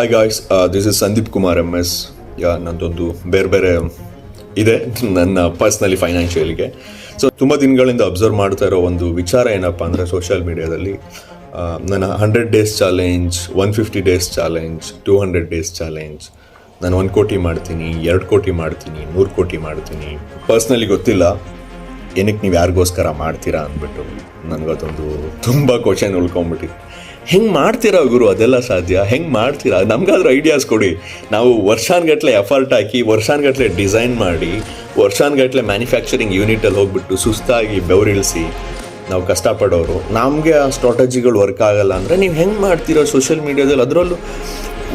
Hi guys this is Sandeep Kumar M S ಯಾ ನಂದೊಂದು ಬೇರೆ ಬೇರೆ ಇದೆ. ನನ್ನ ಪರ್ಸ್ನಲಿ ಫೈನಾನ್ಷಿಯಲ್ಗೆ ಸೊ ತುಂಬ ದಿನಗಳಿಂದ ಅಬ್ಸರ್ವ್ ಮಾಡ್ತಾ ಇರೋ ಒಂದು ವಿಚಾರ ಏನಪ್ಪ ಅಂದರೆ ಸೋಷಿಯಲ್ ಮೀಡಿಯಾದಲ್ಲಿ ನನ್ನ hundred days challenge one fifty days challenge two hundred days challenge ನಾನು ಒಂದು ಕೋಟಿ ಮಾಡ್ತೀನಿ, ಎರಡು ಕೋಟಿ ಮಾಡ್ತೀನಿ ನೂರು ಕೋಟಿ ಮಾಡ್ತೀನಿ. ಪರ್ಸ್ನಲಿ ಗೊತ್ತಿಲ್ಲ. ಏನಕ್ಕೆ ನೀವು ಯಾರಿಗೋಸ್ಕರ ಮಾಡ್ತೀರಾ ಅಂದ್ಬಿಟ್ಟು ನನಗದೊಂದು ತುಂಬ ಕ್ವಶನ್ ಉಳ್ಕೊಂಬಿಟ್ಟಿತ್ತು ಹೆಂಗೆ ಮಾಡ್ತೀರಾ ಗುರು? ಅದೆಲ್ಲ ಸಾಧ್ಯ? ಹೆಂಗೆ ಮಾಡ್ತೀರಾ? ನಮಗಾದ್ರೂ ಐಡಿಯಾಸ್ ಕೊಡಿ. ನಾವು ವರ್ಷಾನ್ಗಟ್ಲೆ ಎಫರ್ಟ್ ಹಾಕಿ ವರ್ಷಾನ್ಗಟ್ಲೆ ಡಿಸೈನ್ ಮಾಡಿ ವರ್ಷಾನ್ಗಟ್ಲೆ ಮ್ಯಾನುಫ್ಯಾಕ್ಚರಿಂಗ್ ಯೂನಿಟಲ್ಲಿ ಹೋಗ್ಬಿಟ್ಟು ಸುಸ್ತಾಗಿ ಬೆವರಿಳಿಸಿ, ನಾವು ಕಷ್ಟಪಡೋರು. ನಮಗೆ ಆ ಸ್ಟ್ರಾಟಜಿಗಳು ವರ್ಕ್ ಆಗಲ್ಲ ಅಂದರೆ ನೀವು ಹೆಂಗೆ ಮಾಡ್ತೀರೋ ಸೋಷಿಯಲ್ ಮೀಡಿಯಾದಲ್ಲಿ ಅದರಲ್ಲೂ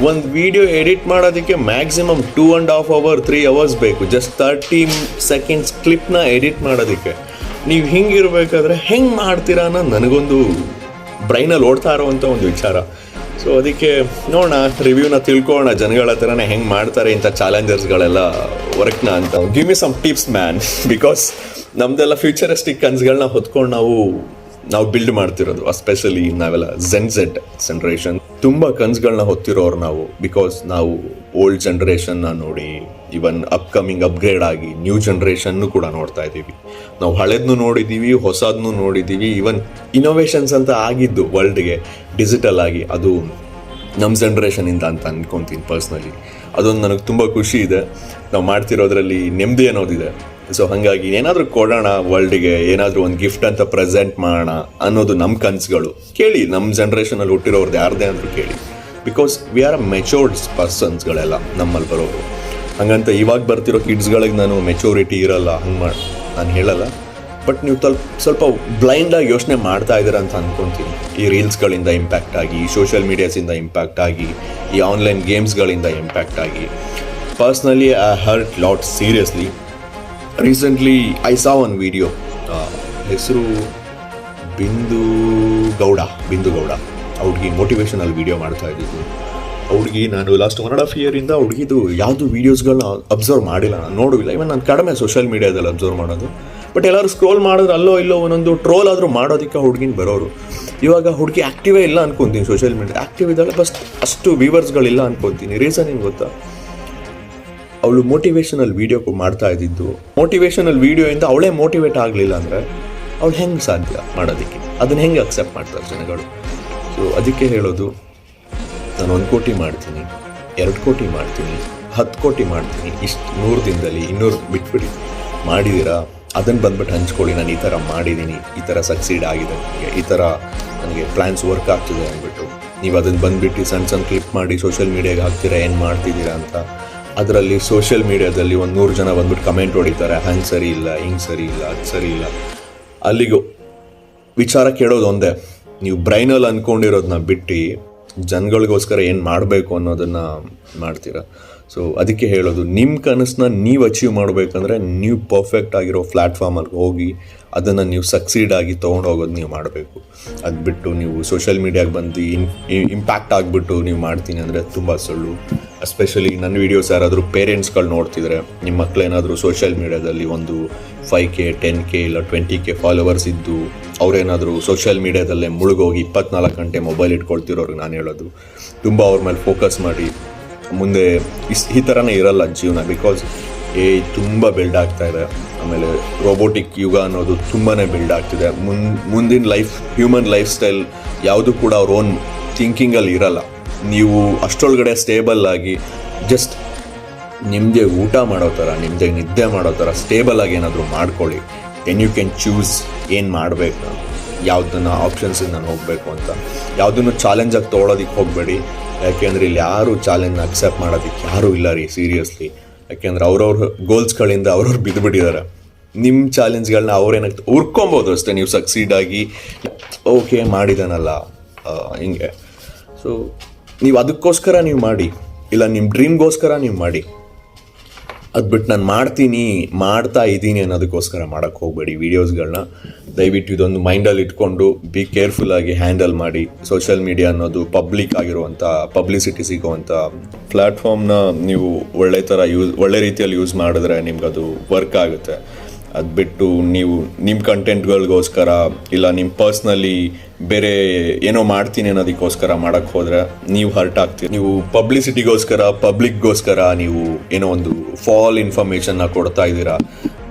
ಒಂದು ವಿಡಿಯೋ ಎಡಿಟ್ ಮಾಡೋದಕ್ಕೆ maximum two and half hour three hours ಬೇಕು. ಜಸ್ಟ್ ತರ್ಟಿ ಸೆಕೆಂಡ್ಸ್ ಕ್ಲಿಪ್ನ ಎಡಿಟ್ ಮಾಡೋದಕ್ಕೆ. ನೀವು ಹಿಂಗಿರಬೇಕಾದ್ರೆ ಹೆಂಗೆ ಮಾಡ್ತೀರಾ ಅನ್ನೋ ನನಗೊಂದು ಬ್ರೈನಲ್ಲಿ ಓಡ್ತಾ ಇರೋವಂಥ ಒಂದು ವಿಚಾರ. ಸೊ ಅದಕ್ಕೆ ನೋಡೋಣ ರಿವ್ಯೂನ ತಿಳ್ಕೊಳ್ಳೋಣ. ಜನಗಳ ಹತ್ರನೇ ಹೆಂಗೆ ಮಾಡ್ತಾರೆ ಇಂಥ ಚಾಲೆಂಜರ್ಸ್ಗಳೆಲ್ಲ ವರ್ಕ್ನ ಅಂತ. Give me some tips man because ನಮ್ದೆಲ್ಲ ಫ್ಯೂಚರಿಸ್ಟಿಕ್ ಕನ್ಸ್ಗಳನ್ನ ಹೊತ್ಕೊಂಡು ನಾವು ನಾವು ಬಿಲ್ಡ್ ಮಾಡ್ತಿರೋದು ಎಸ್ಪೆಷಲಿ ನಾವೆಲ್ಲ ಝೆನ್ ಝೆಡ್ ಜನ್ರೇಷನ್ ತುಂಬ ಕನ್ಸ್ಗಳನ್ನ ಹೊತ್ತಿರೋರು ನಾವು ಬಿಕಾಸ್ ನಾವು ಓಲ್ಡ್ ಜನ್ರೇಷನ್ನ ನೋಡಿ ಇವನ್ ಅಪ್ಕಮಿಂಗ್ ಅಪ್ಗ್ರೇಡ್ ಆಗಿ ನ್ಯೂ ಜನ್ರೇಷನ್ನು ಕೂಡ ನೋಡ್ತಾ ಇದ್ದೀವಿ. ನಾವು ಹಳೇದ್ನು ನೋಡಿದ್ದೀವಿ ಹೊಸದನ್ನು ನೋಡಿದ್ದೀವಿ ಇವನ್ ಇನೋವೇಷನ್ಸ್ ಅಂತ ಆಗಿದ್ದು ವರ್ಲ್ಡ್ಗೆ ಡಿಜಿಟಲ್ ಆಗಿ, ಅದು ನಮ್ಮ ಜನ್ರೇಷನಿಂದ ಅಂತ ಅನ್ಕೊತೀನಿ ಪರ್ಸ್ನಲಿ ಅದೊಂದು ನನಗೆ ತುಂಬ ಖುಷಿ ಇದೆ. ನಾವು ಮಾಡ್ತಿರೋದ್ರಲ್ಲಿ ನೆಮ್ಮದಿ ಅನ್ನೋದಿದೆ. ಸೊ ಹಾಗಾಗಿ ಏನಾದರೂ ಕೊಡೋಣ ವರ್ಲ್ಡ್ಗೆ ಏನಾದರೂ ಒಂದು ಗಿಫ್ಟ್ ಅಂತ ಪ್ರೆಸೆಂಟ್ ಮಾಡೋಣ ಅನ್ನೋದು ನಮ್ಮ ಕನಸುಗಳು. ಕೇಳಿ ನಮ್ಮ ಜನ್ರೇಷನಲ್ಲಿ ಹುಟ್ಟಿರೋರ್ದು ಯಾರದೇ ಅಂದರೂ ಕೇಳಿ. Because we are a matured ಪರ್ಸನ್ಸ್ಗಳೆಲ್ಲ ನಮ್ಮಲ್ಲಿ ಬರೋರು. ಹಂಗಂತ ಇವಾಗ ಬರ್ತಿರೋ ಕಿಡ್ಸ್ಗಳಿಗೆ ನಾನು ಮೆಚೋರಿಟಿ ಇರಲ್ಲ, ಹಂಗೆ ಮಾಡಿ, ನಾನು ಹೇಳಲ್ಲ. ಬಟ್ ನೀವು ತಲ್, ಸ್ವಲ್ಪ ಬ್ಲೈಂಡಾಗಿ ಯೋಚನೆ ಮಾಡ್ತಾ ಇದ್ದೀರಾ ಅಂತ ಅಂದ್ಕೊತೀನಿ ಈ ರೀಲ್ಸ್ಗಳಿಂದ ಇಂಪ್ಯಾಕ್ಟ್ ಆಗಿ, ಈ ಸೋಷಿಯಲ್ ಮೀಡಿಯಾಸಿಂದ ಇಂಪ್ಯಾಕ್ಟ್ ಆಗಿ, ಈ ಆನ್ಲೈನ್ ಗೇಮ್ಸ್ಗಳಿಂದ ಇಂಪ್ಯಾಕ್ಟ್ ಆಗಿ. Personally I hurt lot seriously recently I saw one video ಹೆಸರು ಬಿಂದು ಗೌಡ ಬಿಂದು ಗೌಡ. ಹುಡುಗಿ ಮೋಟಿವೇಶನಲ್ ವಿಡಿಯೋ ಮಾಡ್ತಾ ಇದ್ದಿದ್ದು. ಅವ್ರಿಗೆ ನಾನು ಲಾಸ್ಟ್ ಒನ್ ಆ್ಯಂಡ್ ಹಾಫ್ ಇಯರಿಂದ ಹುಡುಗಿದು ಯಾವುದು ವೀಡಿಯೋಸ್ಗಳನ್ನ ಅಬ್ಸರ್ವ್ ಮಾಡಿಲ್ಲ. ನಾನು ನೋಡಿಲ್ಲ ಇವನ್ ನಾನು ಕಡಿಮೆ ಸೋಷಿಯಲ್ ಮೀಡಿಯಾದಲ್ಲಿ ಅಬ್ಸರ್ವ್ ಮಾಡೋದು. ಬಟ್ ಎಲ್ಲರೂ ಸ್ಕ್ರೋಲ್ ಮಾಡಿದ್ರೆ ಅಲ್ಲೋ ಇಲ್ಲೋ ಒಂದೊಂದು ಟ್ರೋಲ್ ಆದರೂ ಮಾಡೋದಕ್ಕೆ ಹುಡುಗಿನ ಬರೋರು. ಇವಾಗ ಹುಡುಗಿ ಆ್ಯಕ್ಟಿವೇ ಇಲ್ಲ ಅನ್ಕೊತೀನಿ ಸೋಷಿಯಲ್ ಮೀಡಿಯಾ ಆ್ಯಕ್ಟಿವ್ ಇದ್ದಾಳೆ ಬಸ್ ಅಷ್ಟು ವ್ಯೂವರ್ಸ್ಗಳಿಲ್ಲ ಅನ್ಕೊತೀನಿ. ರೀಸನ್ ಏನು ಗೊತ್ತಾ? ಅವಳು ಮೋಟಿವೇಶನಲ್ ವೀಡಿಯೋ ಮಾಡ್ತಾ ಇದ್ದಿದ್ದು. ಮೋಟಿವೇಶನಲ್ ವಿಡಿಯೋಯಿಂದ ಅವಳೇ ಮೋಟಿವೇಟ್ ಆಗಲಿಲ್ಲ ಅಂದರೆ ಅವಳು ಹೆಂಗೆ ಸಾಧ್ಯ ಮಾಡೋದಕ್ಕೆ? ಅದನ್ನು ಹೆಂಗೆ ಅಕ್ಸೆಪ್ಟ್ ಮಾಡ್ತಾರೆ ಜನಗಳು? ಸೊ ಅದಕ್ಕೆ ಹೇಳೋದು, ನಾನು ಒಂದು ಕೋಟಿ ಮಾಡ್ತೀನಿ, ಎರಡು ಕೋಟಿ ಮಾಡ್ತೀನಿ, ಹತ್ತು ಕೋಟಿ ಮಾಡ್ತೀನಿ, ಇಷ್ಟು ನೂರು ದಿನದಲ್ಲಿ ಇನ್ನೂರು ಬಿಟ್ಬಿಡಿ. ಮಾಡಿದ್ದೀರಾ ಅದನ್ನು ಬಂದ್ಬಿಟ್ಟು ಹಂಚ್ಕೊಳ್ಳಿ, ನಾನು ಈ ಥರ ಮಾಡಿದ್ದೀನಿ ಈ ಥರ ಸಕ್ಸೀಡ್ ಆಗಿದೆ ನನಗೆ, ಈ ಥರ ನನಗೆ ಪ್ಲ್ಯಾನ್ಸ್ ವರ್ಕ್ ಆಗ್ತಿದೆ ಅಂದ್ಬಿಟ್ಟು. ನೀವು ಅದನ್ನು ಬಂದುಬಿಟ್ಟು ಸಣ್ಣ ಸಣ್ಣ ಕ್ಲಿಪ್ ಮಾಡಿ ಸೋಷಿಯಲ್ ಮೀಡಿಯಾಗೆ ಹಾಕ್ತೀರಾ, ಏನು ಮಾಡ್ತಿದ್ದೀರಾ ಅಂತ. ಅದರಲ್ಲಿ ಸೋಷಿಯಲ್ ಮೀಡಿಯಾದಲ್ಲಿ ಒಂದು ನೂರು ಜನ ಬಂದ್ಬಿಟ್ಟು ಕಮೆಂಟ್ ಹೊಡಿತಾರೆ. ಹಂಗೆ ಸರಿ ಇಲ್ಲ, ಹಿಂಗೆ ಸರಿ ಇಲ್ಲ, ಅದು ಸರಿ ಇಲ್ಲ. ಅಲ್ಲಿಗೂ ವಿಚಾರ ಕೇಳೋದು ಒಂದೇ. ನೀವು ಬ್ರೈನಲ್ಲಿ ಅಂದ್ಕೊಂಡಿರೋದನ್ನ ಬಿಟ್ಟು ಜನಗಳಿಗೋಸ್ಕರ ಏನು ಮಾಡಬೇಕು ಅನ್ನೋದನ್ನು ಮಾಡ್ತೀರಾ? ಸೊ ಅದಕ್ಕೆ ಹೇಳೋದು ನಿಮ್ಮ ಕನಸನ್ನ ನೀವು ಅಚೀವ್ ಮಾಡಬೇಕಂದ್ರೆ ನೀವು ಪರ್ಫೆಕ್ಟ್ ಆಗಿರೋ ಪ್ಲ್ಯಾಟ್ಫಾರ್ಮಲ್ಲಿ ಹೋಗಿ ಅದನ್ನು ನೀವು ಸಕ್ಸೀಡ್ ಆಗಿ ತೊಗೊಂಡು ಹೋಗೋದು ನೀವು ಮಾಡಬೇಕು. ಅದು ಬಿಟ್ಟು ನೀವು ಸೋಷಿಯಲ್ ಮೀಡಿಯಾಗೆ ಬಂದು ಇಂಪ್ಯಾಕ್ಟ್ ಆಗಿಬಿಟ್ಟು ನೀವು ಮಾಡ್ತೀನಿ ಅಂದರೆ ತುಂಬ ಸುಳ್ಳು. ಎಸ್ಪೆಷಲಿ ನನ್ನ ವೀಡಿಯೋಸ್ ಯಾರಾದರೂ ಪೇರೆಂಟ್ಸ್ಗಳು ನೋಡ್ತಿದ್ರೆ ನಿಮ್ಮ ಮಕ್ಕಳೇನಾದರೂ ಸೋಷಿಯಲ್ ಮೀಡಿಯಾದಲ್ಲಿ ಒಂದು ಫೈವ್ ಕೆ ಟೆನ್ ಕೆ ಇಲ್ಲ ಟ್ವೆಂಟಿ ಕೆ ಫಾಲೋವರ್ಸ್ ಇದ್ದು, ಅವರೇನಾದರೂ ಸೋಷಿಯಲ್ ಮೀಡಿಯಾದಲ್ಲೇ ಮುಳುಗೋಗಿ ಇಪ್ಪತ್ನಾಲ್ಕು ಗಂಟೆ ಮೊಬೈಲ್ ಇಟ್ಕೊಳ್ತಿರೋರಿಗೆ ನಾನು ಹೇಳೋದು. ತುಂಬ ಅವ್ರ ಮೇಲೆ ಫೋಕಸ್ ಮಾಡಿ, ಮುಂದೆ ಇಸ್, ಈ ಥರನೇ ಇರಲ್ಲ ಜೀವನ ಬಿಕಾಸ್ ಎ ತುಂಬ ಬಿಲ್ಡ್ ಆಗ್ತಾ ಇದೆ. ಆಮೇಲೆ ರೋಬೋಟಿಕ್ ಯುಗ ಅನ್ನೋದು ತುಂಬಾ ಬಿಲ್ಡ್ ಆಗ್ತಿದೆ. ಮುಂದಿನ ಲೈಫ್ ಹ್ಯೂಮನ್ ಲೈಫ್ ಸ್ಟೈಲ್ ಯಾವುದು ಕೂಡ ಅವ್ರ ಓನ್ ಥಿಂಕಿಂಗಲ್ಲಿ ಇರಲ್ಲ. ನೀವು ಅಷ್ಟರೊಳಗಡೆ ಸ್ಟೇಬಲ್ ಆಗಿ ಜಸ್ಟ್ ನಿಮಗೆ ಊಟ ಮಾಡೋ ಥರ ನಿಮ್ಮದೇ ನಿದ್ದೆ ಮಾಡೋ ಥರ ಸ್ಟೇಬಲ್ ಆಗಿ ಏನಾದರೂ ಮಾಡ್ಕೊಳ್ಳಿ. ದೆನ್ ಯು ಕ್ಯಾನ್ ಚೂಸ್ ಏನು ಮಾಡಬೇಕು, ಯಾವುದನ್ನು ಆಪ್ಷನ್ಸಿಂದ ನಾನು ಹೋಗಬೇಕು ಅಂತ. ಯಾವುದನ್ನು ಚಾಲೆಂಜಾಗಿ ತೊಗೊಳೋದಕ್ಕೆ ಹೋಗಬೇಡಿ. ಯಾಕೆಂದರೆ ಇಲ್ಲಿ ಯಾರು ಚಾಲೆಂಜ್ನ ಅಕ್ಸೆಪ್ಟ್ ಮಾಡೋದಕ್ಕೆ ಯಾರೂ ಇಲ್ಲ ರೀ ಸೀರಿಯಸ್ಲಿ ಯಾಕೆಂದ್ರೆ ಅವ್ರವ್ರ ಗೋಲ್ಸ್ಗಳಿಂದ ಅವ್ರವ್ರು ಬಿದ್ದುಬಿಟ್ಟಿದ್ದಾರೆ ನಿಮ್ಮ ಚಾಲೆಂಜ್ಗಳನ್ನ ಅವ್ರೇನಾಗ್ತದೆ ಹುರ್ಕೊಬೋದು ಅಷ್ಟೇ, ನೀವು ಸಕ್ಸೀಡ್ ಆಗಿ. ಓಕೆ ಮಾಡಿದಾನಲ್ಲ ಹಿಂಗೆ. ಸೊ ನೀವು ಅದಕ್ಕೋಸ್ಕರ ನೀವು ಮಾಡಿ, ಇಲ್ಲ ನಿಮ್ಮ ಡ್ರೀಮ್ಗೋಸ್ಕರ ನೀವು ಮಾಡಿ. ಅದು ಬಿಟ್ಟು ನಾನು ಮಾಡ್ತೀನಿ, ಮಾಡ್ತಾ ಇದ್ದೀನಿ ಅನ್ನೋದಕ್ಕೋಸ್ಕರ ಮಾಡೋಕ್ಕೆ ಹೋಗಬೇಡಿ ವೀಡಿಯೋಸ್ಗಳನ್ನ ದಯವಿಟ್ಟು ಇದೊಂದು ಮೈಂಡಲ್ಲಿ ಇಟ್ಕೊಂಡು ಬಿ ಕೇರ್ಫುಲ್ಲಾಗಿ ಹ್ಯಾಂಡಲ್ ಮಾಡಿ. ಸೋಷಿಯಲ್ ಮೀಡಿಯಾ ಅನ್ನೋದು ಪಬ್ಲಿಕ್ ಆಗಿರುವಂಥ ಪಬ್ಲಿಸಿಟಿ ಸಿಗುವಂಥ ಪ್ಲ್ಯಾಟ್ಫಾರ್ಮ್ನ ನೀವು ಒಳ್ಳೆ ಥರ ಯೂಸ್ ಒಳ್ಳೆ ರೀತಿಯಲ್ಲಿ ಯೂಸ್ ಮಾಡಿದ್ರೆ ನಿಮ್ಗೆ ಅದು ವರ್ಕ್ ಆಗುತ್ತೆ. ಅದು ಬಿಟ್ಟು ನೀವು ನಿಮ್ಮ ಕಂಟೆಂಟ್ಗಳಿಗೋಸ್ಕರ ಇಲ್ಲ ನಿಮ್ಮ ಪರ್ಸ್ನಲಿ ಬೇರೆ ಏನೋ ಮಾಡ್ತೀನಿ ಅನ್ನೋದಕ್ಕೋಸ್ಕರ ಮಾಡೋಕ್ಕೆ ಹೋದರೆ ನೀವು ಹರ್ಟ್ ಆಗ್ತೀರಿ. ನೀವು ಪಬ್ಲಿಸಿಟಿಗೋಸ್ಕರ ಪಬ್ಲಿಕ್ಗೋಸ್ಕರ ನೀವು ಏನೋ ಒಂದು ಫಾಲ್ ಇನ್ಫಾರ್ಮೇಷನ್ನ ಕೊಡ್ತಾ ಇದ್ದೀರಾ?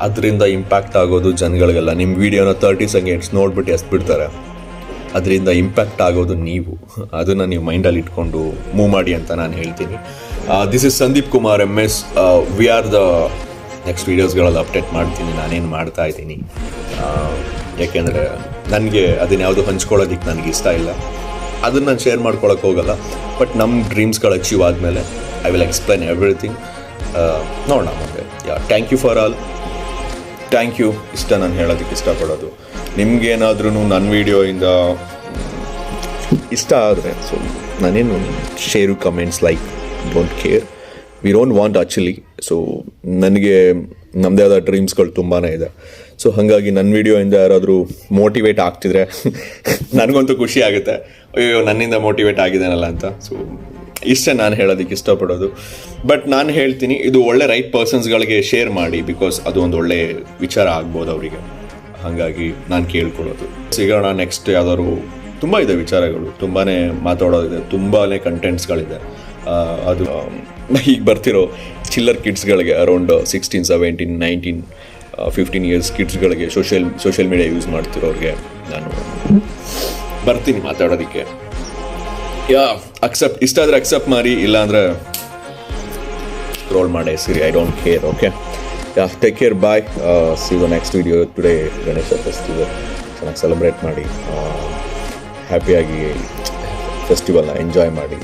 ಅದರಿಂದ ಇಂಪ್ಯಾಕ್ಟ್ ಆಗೋದು ಜನಗಳಿಗೆಲ್ಲ. ನಿಮ್ಮ ವಿಡಿಯೋನ ತರ್ಟಿ ಸೆಕೆಂಡ್ಸ್ ನೋಡ್ಬಿಟ್ಟು ಎಸ್ಬಿಡ್ತಾರೆ. ಅದರಿಂದ ಇಂಪ್ಯಾಕ್ಟ್ ಆಗೋದು ನೀವು. ಅದನ್ನು ನೀವು ಮೈಂಡಲ್ಲಿ ಇಟ್ಕೊಂಡು ಮೂವ್ ಮಾಡಿ ಅಂತ ನಾನು ಹೇಳ್ತೀನಿ. This is Sandeep Kumar M S V R the next ವೀಡಿಯೋಸ್ಗಳಲ್ಲಿ update ಮಾಡ್ತೀನಿ, ನಾನೇನು ಮಾಡ್ತಾ ಇದ್ದೀನಿ. ಯಾಕೆಂದರೆ ನನಗೆ ಅದನ್ನ ಯಾವುದು ಹಂಚ್ಕೊಳ್ಳೋದಕ್ಕೆ ನನಗೆ ಇಷ್ಟ ಇಲ್ಲ. ಅದನ್ನು ನಾನು ಶೇರ್ ಮಾಡ್ಕೊಳಕ್ಕೆ ಹೋಗಲ್ಲ. ಬಟ್ ನಮ್ಮ ಡ್ರೀಮ್ಸ್ಗಳು ಅಚೀವ್ ಆದಮೇಲೆ ಐ ವಿಲ್ ಎಕ್ಸ್ಪ್ಲೈನ್ ಎವ್ರಿಥಿಂಗ್ ನೋಡೋಣ ಮುಂದೆ. Yeah thank you for all thank you ಇಷ್ಟ ನಾನು ಹೇಳೋದಕ್ಕೆ ಇಷ್ಟಪಡೋದು. ನಿಮಗೇನಾದ್ರೂ ನನ್ನ ವೀಡಿಯೋಯಿಂದ ಇಷ್ಟ ಆದರೆ ಸೊ ನಾನೇನು share comments like don't care we don't want actually so ನನಗೆ ನಮ್ಮದೇ ಆದ ಡ್ರೀಮ್ಸ್ಗಳು ತುಂಬಾ ಇದೆ. ಸೊ ಹಾಗಾಗಿ ನನ್ನ ವೀಡಿಯೋಯಿಂದ ಯಾರಾದರೂ ಮೋಟಿವೇಟ್ ಆಗ್ತಿದ್ರೆ ನನಗಂತೂ ಖುಷಿ ಆಗುತ್ತೆ. ಅಯ್ಯೋ ನನ್ನಿಂದ ಮೋಟಿವೇಟ್ ಆಗಿದ್ದಾನಲ್ಲ ಅಂತ. ಸೊ ಇಷ್ಟೇ ನಾನು ಹೇಳೋದಕ್ಕೆ ಇಷ್ಟಪಡೋದು. ಬಟ್ ನಾನು ಹೇಳ್ತೀನಿ, ಇದು ಒಳ್ಳೆ ರೈಟ್ ಪರ್ಸನ್ಸ್ಗಳಿಗೆ ಶೇರ್ ಮಾಡಿ ಬಿಕಾಸ್ ಅದು ಒಂದು ಒಳ್ಳೆ ವಿಚಾರ ಆಗ್ಬೋದು ಅವರಿಗೆ. ಹಾಗಾಗಿ ನಾನು ಕೇಳ್ಕೊಳ್ಳೋದು. ಸಿಗೋಣ ನೆಕ್ಸ್ಟ್ ಯಾವ್ದಾದ್ರು ತುಂಬ ಇದೆ ವಿಚಾರಗಳು. ತುಂಬಾ ಮಾತಾಡೋದಿದೆ. ತುಂಬಾ ಕಂಟೆಂಟ್ಸ್ಗಳಿದೆ ಅದು ಈಗ ಬರ್ತಿರೋ ಚಿಲ್ಲರ್ ಕಿಡ್ಸ್ಗಳಿಗೆ around sixteen seventeen nineteen fifteen years ಕಿಡ್ಸ್ಗಳಿಗೆ social social media use ಮಾಡ್ತಿರೋರಿಗೆ ನಾನು ಬರ್ತೀನಿ ಮಾತಾಡೋದಕ್ಕೆ. ಯಾ ಅಕ್ಸೆಪ್ಟ್ ಇಷ್ಟ ಆದರೆ ಅಕ್ಸೆಪ್ಟ್ ಮಾಡಿ, ಇಲ್ಲಾಂದ್ರೆ ಸ್ಕ್ರೋಲ್ ಮಾಡಿ ಸರಿ I don't care okay yeah take care bye see the next video today Ganesha festival ಚೆನ್ನಾಗಿ ಸೆಲೆಬ್ರೇಟ್ ಮಾಡಿ. ಹ್ಯಾಪಿಯಾಗಿ ಫೆಸ್ಟಿವಲ್ನ ಎಂಜಾಯ್ ಮಾಡಿ.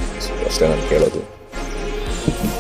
ಅಷ್ಟೇ ನಾನು ಕೇಳೋದು. Thank you.